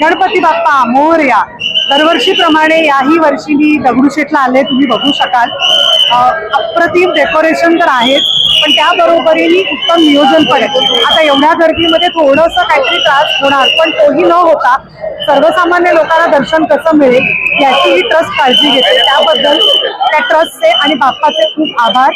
गणपती बाप्पा मोरया दरवर्षीप्रमाणे याही वर्षी मी दगडूशेठला आले तुम्ही बघू शकाल. अप्रतिम डेकोरेशन तर आहेच पण त्याबरोबरीने उत्तम नियोजन पण आहे. आता एवढ्या गर्दीमध्ये थोडंसं काहीतरी त्रास होणार पण तोही न होता सर्वसामान्य लोकांना दर्शन कसं मिळेल याचीही ट्रस्ट काळजी घेते. त्याबद्दल त्या ट्रस्टचे आणि बाप्पाचे खूप आभार.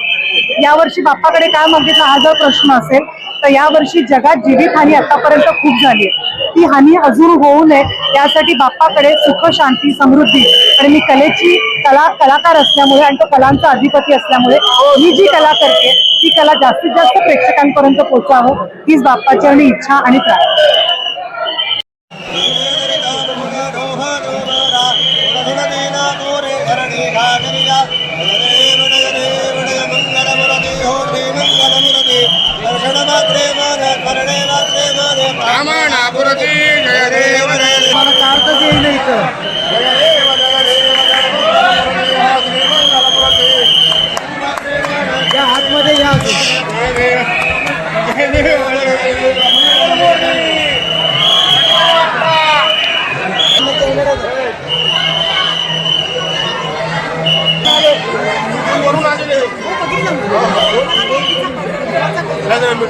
यावर्षी बाप्पाकडे काय मागितला हा जर प्रश्न असेल तर यावर्षी जगात जीवितहानी आतापर्यंत खूप झाली आहे. ती हानी अजून होऊ नये यासाठी बाप्पाकडे सुख शांती समृद्धी आणि मी कलेची कला कलाकार असल्यामुळे आणि तो कलांचा अधिपती असल्यामुळे मी जी कला करते ती कला जास्तीत जास्त प्रेक्षकांपर्यंत पोहोचावं हीच बाप्पाची आणि इच्छा आणि प्रार्थना. Come on,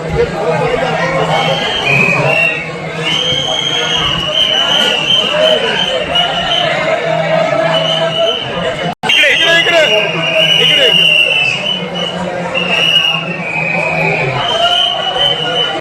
Thank you.